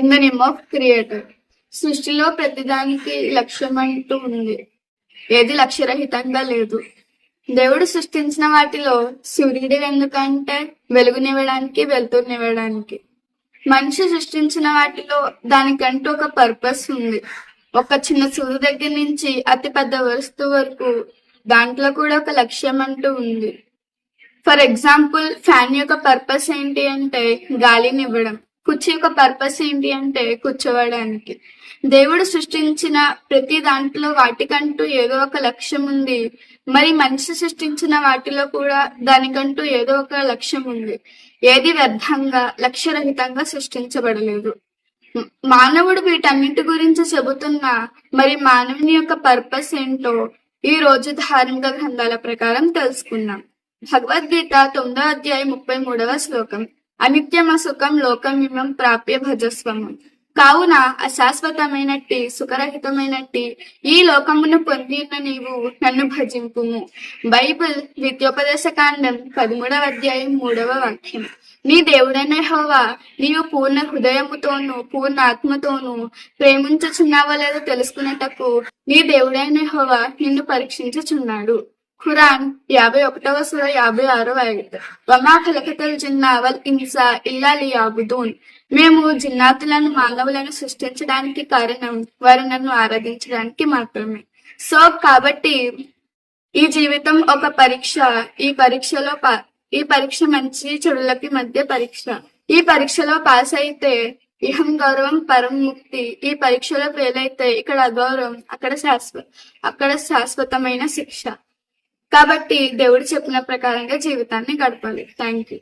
In the name of creator సృష్టిలో ప్రతిదానికి లక్ష్యం అంటూ ఉంది. ఏది లక్ష్యరహితంగా లేదు. దేవుడు సృష్టించిన వాటిలో సూర్యుడు ఎందుకంటే వెలుగునివ్వడానికి వెలుతురునివ్వడానికి మనిషి సృష్టించిన వాటిలో దానికంటూ ఒక పర్పస్ ఉంది. ఒక చిన్న సూర్యు దగ్గర నుంచి అతి పెద్ద వస్తువు వరకు దాంట్లో కూడా ఒక లక్ష్యం అంటూ ఉంది. ఫర్ ఎగ్జాంపుల్ ఫ్యాన్ యొక్క పర్పస్ ఏంటి అంటే గాలిని ఇవ్వడం. కుర్చీ యొక్క పర్పస్ ఏంటి అంటే కూర్చోవడానికి. దేవుడు సృష్టించిన ప్రతి దాంట్లో వాటికంటూ ఏదో ఒక లక్ష్యం ఉంది. మరి మనిషి సృష్టించిన వాటిలో కూడా దానికంటూ ఏదో ఒక లక్ష్యం ఉంది. ఏది వ్యర్థంగా లక్ష్యరహితంగా సృష్టించబడలేదు. మానవుడు వీటన్నిటి గురించి చెబుతున్నా మరి మానవుని యొక్క పర్పస్ ఏంటో ఈ రోజు ధార్మిక గ్రంథాల ప్రకారం తెలుసుకున్నాం. భగవద్గీత తొమ్మిదో అధ్యాయం ముప్పై మూడవ శ్లోకం. అనిత్యమ సుఖం లోకమిమం ప్రాప్య భజస్వము కావున అశాశ్వతమైనట్టి సుఖరహితమైనట్టి ఈ లోకమును పొందిన నీవు నన్ను భజింపుము। బైబిల్ విద్యోపదేశకాండం పదమూడవ అధ్యాయం మూడవ వాక్యం। నీ దేవుడైన హోవా నీవు పూర్ణ హృదయముతోను పూర్ణ ఆత్మతోను ప్రేమించుచున్నావో లేదో తెలుసుకునేటకు నీ దేవుడైన హోవా నిన్ను పరీక్షించుచున్నాడు। ఖురాన్ యాభై ఒకటవ సుర యాభై ఆరవ ఆయత వమా ఖలకతల్ జిన్నావల్ ఇన్సా ఇల్లా యాబుదూన్ మేము జిన్నాతులను మానవులను సృష్టించడానికి కారణం వారు నన్ను ఆరాధించడానికి మాత్రమే సో కాబట్టి ఈ జీవితం ఒక పరీక్ష ఈ పరీక్షలో పా- ఈ పరీక్ష మంచి చెడులకి మధ్య పరీక్ష ఈ పరీక్షలో పాస్ అయితే ఇహం గౌరవం పరం ముక్తి ఈ పరీక్షలో ఫెయిల్ అయితే ఇక్కడ అగౌరవం అక్కడ శాశ్వత అక్కడ శాశ్వతమైన శిక్ష కాబట్టి దేవుడు చెప్పిన ప్రకారంగా జీవితాన్ని గడపాలి. Thank you